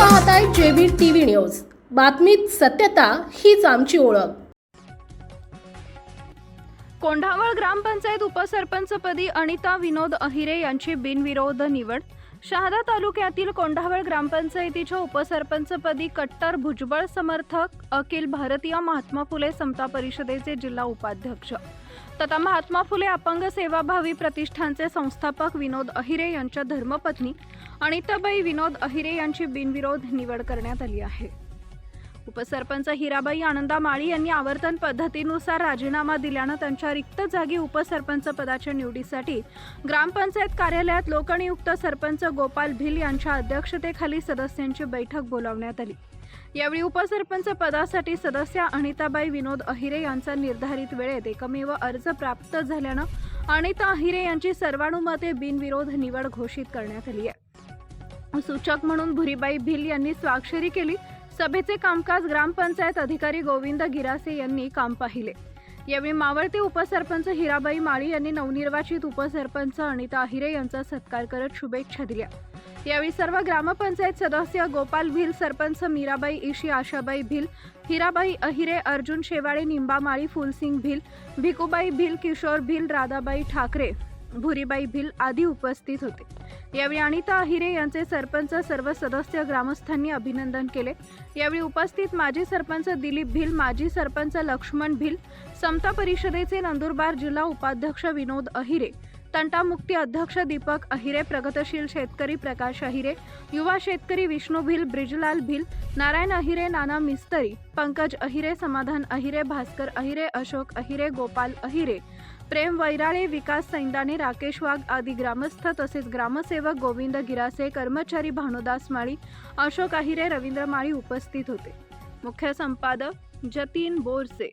पाहताय JB TV news. बातमीत सत्यता हीच आमची ओळख. कोंढावळ ग्रामपंचायत उपसरपंचपदी अनिता विनोद अहिरे यांची बिनविरोध निवड. शहादा तालुक्यातील कोंढावळ ग्रामपंचायतीच्या उपसरपंचपदी कट्टर भुजबळ समर्थक अखिल भारतीय महात्मा फुले समता परिषदेचे जिल्हा उपाध्यक्ष. तथा महात्मा फुले अपंग सेवाभावी प्रतिष्ठानचे संस्थापक विनोद अहिरे यांच्या धर्मपत्नी अनिताबाई विनोद अहिरे यांची बिनविरोध निवड करण्यात आली आहे. उपसरपंच हिराबाई आनंदा माळी यांनी आवर्तन पद्धतीनुसार राजीनामा दिल्यानं त्यांच्या रिक्त जागी उपसरपंच पदाच्या निवडीसाठी ग्रामपंचायत कार्यालयात लोकनियुक्त सरपंच गोपाल भिल यांच्या अध्यक्षतेखाली सदस्यांची बैठक बोलावण्यात आली. यावेळी उपसरपंच पदासाठी सदस्य अनिताबाई विनोद अहिरे यांचा निर्धारित वेळेत एकमेव अर्ज प्राप्त झाल्यानं अनिता अहिरे यांची सर्वानुमते बिनविरोध निवड घोषित करण्यात आली आहे. सूचक म्हणून भुरीबाई भिल यांनी स्वाक्षरी केली. सभेचे कामकाज ग्रामपंचायत अधिकारी गोविंद गिरासे यांनी काम पाहिले. यावेळी मावळते उपसरपंच हिराबाई माळी यांनी नवनिर्वाचित उपसरपंच अनिता अहिरे यांचा सत्कार करत शुभेच्छा दिल्या. यावेळी सर्व ग्रामपंचायत सदस्य गोपाल भिल सरपंच मीराबाई इशी आशाबाई भिल हिराबाई अहिरे अर्जुन शेवाळे निंबामाळी फुलसिंग भिल भिकुबाई भिल किशोर भिल राधाबाई ठाकरे भुरीबाई भिल आदी उपस्थित होते. यावेळी अनिता अहिरे यांचे सरपंच सर्व सदस्य ग्रामस्थांनी अभिनंदन केले. यावेळी उपस्थित माजी सरपंच दिलीप भिल माजी सरपंच लक्ष्मण भिल समता परिषदेचे नंदुरबार जिल्हा उपाध्यक्ष विनोद अहिरे तंटामुक्ती अध्यक्ष दीपक अहिरे प्रगतशील शेतकरी प्रकाश अहिरे युवा शेतकरी विष्णू भिल ब्रिजलाल भिल नारायण अहिरे नाना मिस्तरी पंकज अहिरे समाधान अहिरे भास्कर अहिरे अशोक अहिरे गोपाल अहिरे प्रेम वैराळे विकास सैंदाने राकेश वाघ आदी ग्रामस्थ तसेच ग्रामसेवक गोविंद गिरासे कर्मचारी भानुदास माळी अशोक अहिरे रवींद्र माळी उपस्थित होते. मुख्य संपादक जतीन बोरसे.